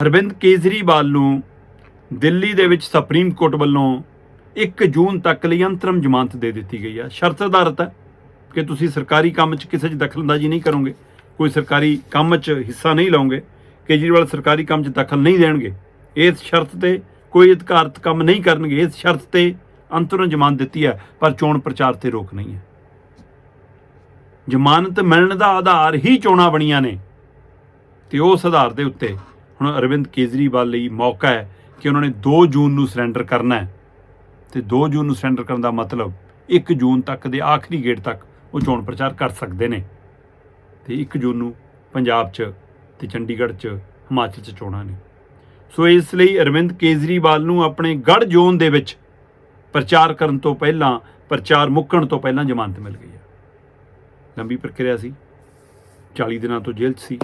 ਅਰਵਿੰਦ ਕੇਜਰੀਵਾਲ ਨੂੰ ਦਿੱਲੀ ਦੇ ਵਿੱਚ ਸੁਪਰੀਮ ਕੋਰਟ ਵੱਲੋਂ 1 ਜੂਨ ਤੱਕ ਲਈ ਅੰਤਰਮ ਜ਼ਮਾਨਤ ਦੇ ਦਿੱਤੀ ਗਈ ਹੈ ਸ਼ਰਤ ਆਧਾਰਿਤ ਹੈ ਕਿ ਤੁਸੀਂ ਸਰਕਾਰੀ ਕੰਮ 'ਚ ਕਿਸੇ 'ਚ ਦਖਲਅੰਦਾਜ਼ੀ ਨਹੀਂ ਕਰੋਗੇ, ਕੋਈ ਸਰਕਾਰੀ ਕੰਮ 'ਚ ਹਿੱਸਾ ਨਹੀਂ ਲਓਗੇ, ਕੇਜਰੀਵਾਲ ਸਰਕਾਰੀ ਕੰਮ 'ਚ ਦਖਲ ਨਹੀਂ ਦੇਣਗੇ। ਇਸ ਸ਼ਰਤ ਤੇ ਕੋਈ ਅਧਿਕਾਰਤ ਕੰਮ ਨਹੀਂ ਕਰਨਗੇ, ਇਸ ਸ਼ਰਤ ਤੇ ਅੰਤਰਮ ਜ਼ਮਾਨਤ ਦਿੱਤੀ ਹੈ ਪਰ ਚੋਣ ਪ੍ਰਚਾਰ ਤੇ ਰੋਕ ਨਹੀਂ ਹੈ ਜ਼ਮਾਨਤ ਮਿਲਣ ਦਾ ਆਧਾਰ ਹੀ ਚੋਣਾਂ ਬਣੀਆਂ ਨੇ, ਤੇ ਉਸ ਆਧਾਰ ਦੇ ਉੱਤੇ ਹੁਣ ਅਰਵਿੰਦ ਕੇਜਰੀਵਾਲ ਲਈ ਮੌਕਾ ਹੈ ਕਿ ਉਹਨਾਂ ਨੇ 2 ਜੂਨ ਨੂੰ ਸਰੈਂਡਰ ਕਰਨਾ ਹੈ। ਤੇ 2 ਜੂਨ ਨੂੰ ਸਰੈਂਡਰ ਕਰਨ ਦਾ ਮਤਲਬ 1 ਜੂਨ ਤੱਕ ਦੇ ਆਖਰੀ ਗੇੜ ਤੱਕ ਉਹ ਚੋਣ ਪ੍ਰਚਾਰ ਕਰ ਸਕਦੇ ਨੇ। ਤੇ 1 ਜੂਨ ਨੂੰ ਪੰਜਾਬ 'ਚ ਤੇ ਚੰਡੀਗੜ੍ਹ 'ਚ, ਹਿਮਾਚਲ 'ਚ ਚੋਣਾਂ ਨੇ। ਸੋ ਇਸ ਲਈ ਅਰਵਿੰਦ ਕੇਜਰੀਵਾਲ ਨੂੰ ਆਪਣੇ ਗੜ ਜ਼ੋਨ ਦੇ ਵਿੱਚ ਪ੍ਰਚਾਰ ਕਰਨ ਤੋਂ ਪਹਿਲਾਂ, ਪ੍ਰਚਾਰ ਮੁੱਕਣ ਤੋਂ ਪਹਿਲਾਂ ਜ਼ਮਾਨਤ ਮਿਲ ਗਈ ਹੈ। ਲੰਬੀ ਪ੍ਰਕਿਰਿਆ ਸੀ। 40 ਦਿਨਾਂ ਤੋਂ ਜੇਲ੍ਹ 'ਚ ਸੀ।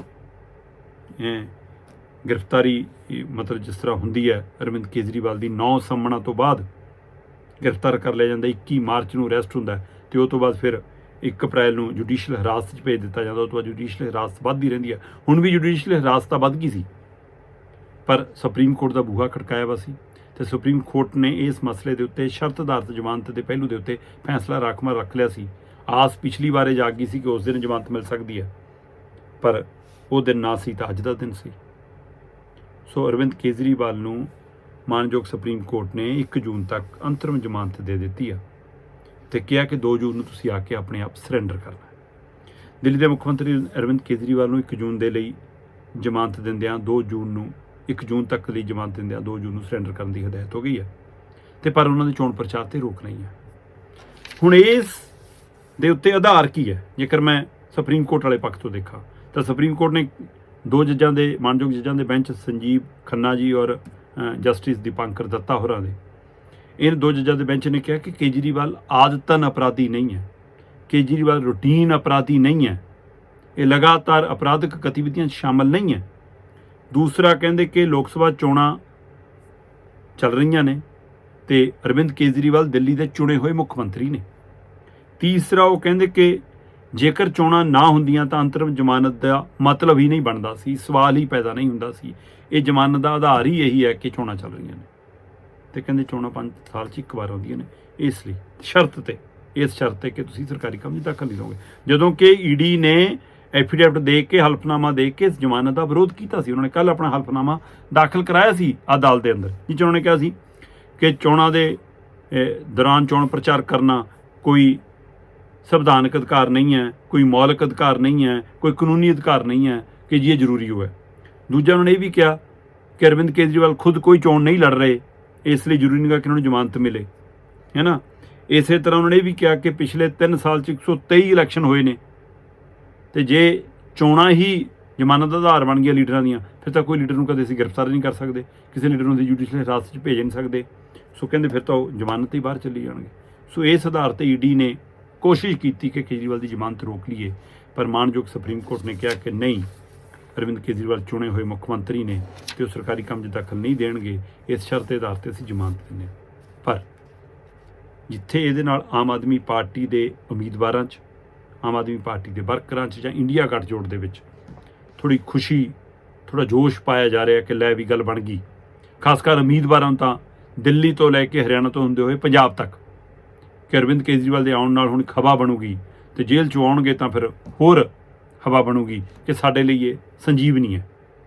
ਗ੍ਰਿਫਤਾਰੀ ਮਤਲਬ ਜਿਸ ਤਰ੍ਹਾਂ ਹੁੰਦੀ ਹੈ, ਅਰਵਿੰਦ ਕੇਜਰੀਵਾਲ ਦੀ 9 ਸੰਮਣਾ ਤੋਂ ਬਾਅਦ ਗ੍ਰਿਫਤਾਰ ਕਰ ਲਿਆ ਜਾਂਦਾ 21 ਮਾਰਚ ਨੂੰ ਅਰੈਸਟ ਹੁੰਦਾ ਹੈ ਤੇ ਉਸ ਤੋਂ ਬਾਅਦ ਫਿਰ 1 ਅਪ੍ਰੈਲ ਨੂੰ ਜੁਡੀਸ਼ੀਅਲ ਹਿਰਾਸਤ 'ਚ ਭੇਜ ਦਿੱਤਾ ਜਾਂਦਾ ਉਸ ਤੋਂ ਬਾਅਦ ਜੁਡੀਸ਼ੀਅਲ ਹਿਰਾਸਤ ਵੱਧਦੀ ਰਹਿੰਦੀ ਹੈ। ਹੁਣ ਵੀ ਜੁਡੀਸ਼ੀਅਲ ਹਿਰਾਸਤ ਤਾਂ ਵੱਧ ਗਈ ਸੀ, ਪਰ ਸੁਪਰੀਮ ਕੋਰਟ ਦਾ ਬੂਹਾ ਖੜਕਾਇਆ ਵਾ ਸੀ ਤੇ ਸੁਪਰੀਮ ਕੋਰਟ ਨੇ ਇਸ ਮਸਲੇ ਦੇ ਉੱਤੇ ਸ਼ਰਤ ਅਧਾਰਤ ਜ਼ਮਾਨਤ ਦੇ ਪਹਿਲੂ ਦੇ ਉੱਤੇ ਫੈਸਲਾ ਰਾਖਵਾਂ ਰੱਖ ਲਿਆ ਸੀ। ਆਸ ਪਿਛਲੀ ਵਾਰੇ ਜਾਗ ਗਈ ਸੀ ਕਿ ਉਸ ਦਿਨ ਜ਼ਮਾਨਤ ਮਿਲ ਸਕਦੀ ਹੈ, ਪਰ ਉਹ ਦਿਨ ਨਾ ਸੀ ਤਾਂ ਅੱਜ ਦਾ ਦਿਨ ਸੀ। ਸੋ ਅਰਵਿੰਦ ਕੇਜਰੀਵਾਲ ਨੂੰ ਮਾਨਯੋਗ ਸੁਪਰੀਮ ਕੋਰਟ ਨੇ 1 ਜੂਨ ਤੱਕ ਅੰਤਰਿਮ ਜ਼ਮਾਨਤ ਦੇ ਦਿੱਤੀ ਆ ਤੇ ਕਿਹਾ ਕਿ 2 ਜੂਨ ਨੂੰ ਤੁਸੀਂ ਆ ਕੇ ਆਪਣੇ ਆਪ ਸਰੈਂਡਰ ਕਰਨਾ ਦਿੱਲੀ ਦੇ ਮੁੱਖ ਮੰਤਰੀ ਅਰਵਿੰਦ ਕੇਜਰੀਵਾਲ ਨੂੰ 1 ਜੂਨ ਦੇ ਲਈ ਜ਼ਮਾਨਤ ਦਿੰਦਿਆਂ 2 ਜੂਨ ਨੂੰ 1 ਜੂਨ ਤੱਕ ਲਈ ਜ਼ਮਾਨਤ ਦਿੰਦਿਆਂ 2 ਜੂਨ ਨੂੰ ਸਰੈਂਡਰ ਕਰਨ ਦੀ ਹਦਾਇਤ ਹੋ ਗਈ ਹੈ ਤੇ ਪਰ ਉਹਨਾਂ ਦੇ ਚੋਣ ਪ੍ਰਚਾਰ ਤੇ ਰੋਕ ਨਹੀਂ ਹੈ ਹੁਣ ਇਸ ਦੇ ਉੱਤੇ ਆਧਾਰ ਕੀ ਹੈ? ਜੇਕਰ ਮੈਂ ਸੁਪਰੀਮ ਕੋਰਟ ਵਾਲੇ ਪੱਖ ਤੋਂ ਦੇਖਾਂ, ਤਾਂ ਸੁਪਰੀਮ ਕੋਰਟ ਨੇ ਦੋ ਜੱਜਾਂ ਦੇ, ਮਾਨਯੋਗ ਜੱਜਾਂ ਦੇ ਬੈਂਚ ਸੰਜੀਵ ਖੰਨਾ ਜੀ ਔਰ ਜਸਟਿਸ ਦੀਪੰਕਰ ਦੱਤਾ ਹੋਰਾਂ ਦੇ। ਇਹਨਾਂ ਦੋ ਜੱਜਾਂ ਦੇ ਬੈਂਚ ਨੇ ਕਿਹਾ ਕਿ ਕੇਜਰੀਵਾਲ ਆਦਤਨ ਅਪਰਾਧੀ ਨਹੀਂ ਹੈ। ਕੇਜਰੀਵਾਲ ਰੂਟੀਨ ਅਪਰਾਧੀ ਨਹੀਂ ਹੈ। ਇਹ ਲਗਾਤਾਰ ਅਪਰਾਧਿਕ ਗਤੀਵਿਧੀਆਂ 'ਚ ਸ਼ਾਮਲ ਨਹੀਂ ਹੈ। ਦੂਸਰਾ ਕਹਿੰਦੇ ਕਿ ਲੋਕ ਸਭਾ ਚੋਣਾਂ ਚੱਲ ਰਹੀਆਂ ਨੇ ਤੇ ਅਰਵਿੰਦ ਕੇਜਰੀਵਾਲ ਦਿੱਲੀ ਦੇ ਚੁਣੇ ਹੋਏ ਮੁੱਖ ਮੰਤਰੀ ਨੇ। ਤੀਸਰਾ ਉਹ ਕਹਿੰਦੇ ਕਿ ਜੇਕਰ ਚੋਣਾਂ ਨਾ ਹੁੰਦੀਆਂ ਤਾਂ ਅੰਤਰਮ ਜ਼ਮਾਨਤ ਦਾ ਮਤਲਬ ਹੀ ਨਹੀਂ ਬਣਦਾ ਸੀ, ਸਵਾਲ ਹੀ ਪੈਦਾ ਨਹੀਂ ਹੁੰਦਾ ਸੀ। ਇਹ ਜ਼ਮਾਨਤ ਦਾ ਆਧਾਰ ਹੀ ਇਹੀ ਹੈ ਕਿ ਚੋਣਾਂ ਚੱਲ ਰਹੀਆਂ ਨੇ। ਤੇ ਕਹਿੰਦੇ ਚੋਣਾਂ 5 ਸਾਲ 'ਚ ਇੱਕ ਵਾਰ ਆਉਂਦੀਆਂ ਨੇ। ਇਸ ਲਈ ਸ਼ਰਤ ਤੇ, ਇਸ ਸ਼ਰਤ ਤੇ ਕਿ ਤੁਸੀਂ ਸਰਕਾਰੀ ਕੰਮ 'ਚ ਦਖਲ ਨਹੀਂ ਲਓਗੇ ਜਦੋਂ ਕਿ ਈਡੀ ਨੇ ਐਫੀਡੇਵਿਟ ਦੇ ਕੇ, ਹਲਫਨਾਮਾ ਦੇ ਕੇ ਇਸ ਜ਼ਮਾਨਤ ਦਾ ਵਿਰੋਧ ਕੀਤਾ ਸੀ, ਉਹਨਾਂ ਨੇ ਕੱਲ ਆਪਣਾ ਹਲਫਨਾਮਾ ਦਾਖਲ ਕਰਾਇਆ ਸੀ ਅਦਾਲਤ ਦੇ ਅੰਦਰ। ਜਿਸ 'ਚ ਉਹਨਾਂ ਨੇ ਕਿਹਾ ਸੀ ਕਿ ਚੋਣਾਂ ਦੇ ਦੌਰਾਨ ਚੋਣ ਪ੍ਰਚਾਰ ਕਰਨਾ ਕੋਈ ਸੰਵਿਧਾਨਕ ਅਧਿਕਾਰ ਨਹੀਂ ਹੈ, ਕੋਈ ਮੌਲਿਕ ਅਧਿਕਾਰ ਨਹੀਂ ਹੈ, ਕੋਈ ਕਾਨੂੰਨੀ ਅਧਿਕਾਰ ਨਹੀਂ ਹੈ ਕਿ ਜੀ ਇਹ ਜ਼ਰੂਰੀ ਹੋਵੇ। ਦੂਜਾ ਉਹਨਾਂ ਨੇ ਇਹ ਵੀ ਕਿਹਾ ਕਿ ਅਰਵਿੰਦ ਕੇਜਰੀਵਾਲ ਖੁਦ ਕੋਈ ਚੋਣ ਨਹੀਂ ਲੜ ਰਹੇ, ਇਸ ਲਈ ਜ਼ਰੂਰੀ ਨਹੀਂ ਗਾ ਕਿ ਉਹਨਾਂ ਨੂੰ ਜ਼ਮਾਨਤ ਮਿਲੇ। ਹੈ ਨਾ? ਇਸੇ ਤਰ੍ਹਾਂ ਉਹਨਾਂ ਨੇ ਇਹ ਵੀ ਕਿਹਾ ਕਿ ਪਿਛਲੇ 3 ਸਾਲ ਚ 123 ਇਲੈਕਸ਼ਨ ਹੋਏ ਨੇ। ਤੇ ਜੇ ਚੋਣਾਂ ਹੀ ਜ਼ਮਾਨਤ ਦਾ ਆਧਾਰ ਬਣ ਗਿਆ ਲੀਡਰਾਂ ਦੀਆਂ, ਫਿਰ ਤਾਂ ਕੋਈ ਲੀਡਰ ਨੂੰ ਕਦੇ ਅਸੀਂ ਗ੍ਰਿਫਤਾਰ ਨਹੀਂ ਕਰ ਸਕਦੇ, ਕਿਸੇ ਲੀਡਰ ਨੂੰ ਅਸੀਂ ਜੁਡੀਸ਼ੀਅਲ ਹਿਰਾਸਤ 'ਚ ਭੇਜ ਨਹੀਂ ਸਕਦੇ। ਸੋ ਕਹਿੰਦੇ ਫਿਰ ਤਾਂ ਉਹ ਜ਼ਮਾਨਤ ਹੀ ਬਾਹਰ ਚੱਲੀ ਜਾਣਗੇ। ਸੋ ਇਸ ਆਧਾਰ ਤੇ ਈਡੀ ਨੇ ਕੋਸ਼ਿਸ਼ ਕੀਤੀ ਕਿ ਕੇਜਰੀਵਾਲ ਦੀ ਜ਼ਮਾਨਤ ਰੋਕ ਲਈਏ, ਪਰ ਮਾਨਯੋਗ ਸੁਪਰੀਮ ਕੋਰਟ ਨੇ ਕਿਹਾ ਕਿ ਨਹੀਂ। ਅਰਵਿੰਦ ਕੇਜਰੀਵਾਲ ਚੁਣੇ ਹੋਏ ਮੁੱਖ ਮੰਤਰੀ ਨੇ ਤੇ ਉਹ ਸਰਕਾਰੀ ਕੰਮ 'ਚ ਦਖਲ ਨਹੀਂ ਦੇਣਗੇ, ਇਸ ਸ਼ਰਤ ਦੇ ਆਧਾਰ ਤੇ ਅਸੀਂ ਜ਼ਮਾਨਤ ਦਿੰਦੇ ਹਾਂ। ਪਰ ਜਿੱਥੇ ਇਹਦੇ ਨਾਲ ਆਮ ਆਦਮੀ ਪਾਰਟੀ ਦੇ ਉਮੀਦਵਾਰਾਂ 'ਚ, ਆਮ ਆਦਮੀ ਪਾਰਟੀ ਦੇ ਵਰਕਰਾਂ 'ਚ ਜਾਂ ਇੰਡੀਆ ਗੱਠਜੋੜ ਦੇ ਵਿੱਚ ਥੋੜੀ ਖੁਸ਼ੀ ਥੋੜਾ ਜੋਸ਼ ਪਾਇਆ ਜਾ ਰਿਹਾ ਕਿ ਲੈ ਵੀ ਗੱਲ ਬਣ ਗਈ। ਖਾਸ ਕਰ ਉਮੀਦਵਾਰਾਂ ਨੂੰ ਤਾਂ ਦਿੱਲੀ ਤੋਂ ਲੈ ਕੇ ਹਰਿਆਣਾ ਤੋਂ ਹੁੰਦੇ ਹੋਏ ਪੰਜਾਬ ਤੱਕ ਕਿ ਅਰਵਿੰਦ ਕੇਜਰੀਵਾਲ ਦੇ ਆਉਣ ਨਾਲ ਹੁਣ ਖਵਾ ਬਣੂਗੀ ਤੇ ਜੇਲ੍ਹ 'ਚੋਂ ਆਉਣਗੇ ਤਾਂ ਫਿਰ ਹੋਰ ਹਵਾ ਬਣੂਗੀ ਕਿ ਸਾਡੇ ਲਈ ਇਹ ਸੰਜੀਵਨੀ ਹੈ।